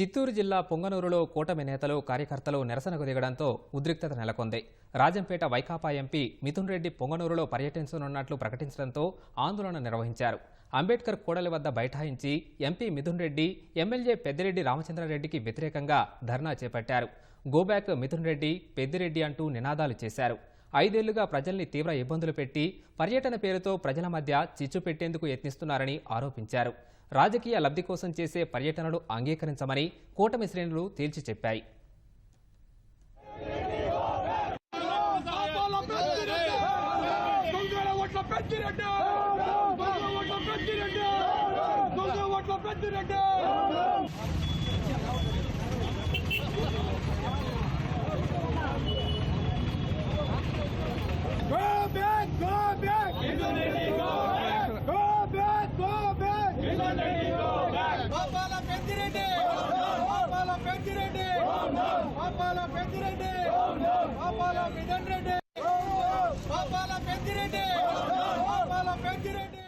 చిత్తూరు జిల్లా పొంగనూరులో కూటమి నేతలు కార్యకర్తలు నిరసనకు దిగడంతో ఉద్రిక్తత నెలకొంది. రాజంపేట వైకాపా ఎంపీ మిథున్ రెడ్డి పొంగనూరులో పర్యటించనున్నట్లు ప్రకటించడంతో ఆందోళన నిర్వహించారు. అంబేద్కర్ కూడలి వద్ద బైఠాయించి ఎంపీ మిథున్ రెడ్డి ఎమ్మెల్యే పెద్దిరెడ్డి రామచంద్రారెడ్డికి వ్యతిరేకంగా ధర్నా చేపట్టారు. గోబ్యాక్ మిథున్ రెడ్డి పెద్దిరెడ్డి అంటూ నినాదాలు చేశారు. ఐదేళ్ళుగా ప్రజల్ని తీవ్ర ఇబ్బందులు పెట్టి పర్యటన పేరుతో ప్రజల మధ్య చిచ్చు పెట్టేందుకు యత్నిస్తున్నారని ఆరోపించారు. రాజకీయ లబ్ధి కోసం చేసే పర్యటనలు అంగీకరించమని కూటమి శ్రేణులు తేల్చి చెప్పాయి. పెద్దిరెడ్డి పాపాల మిథన్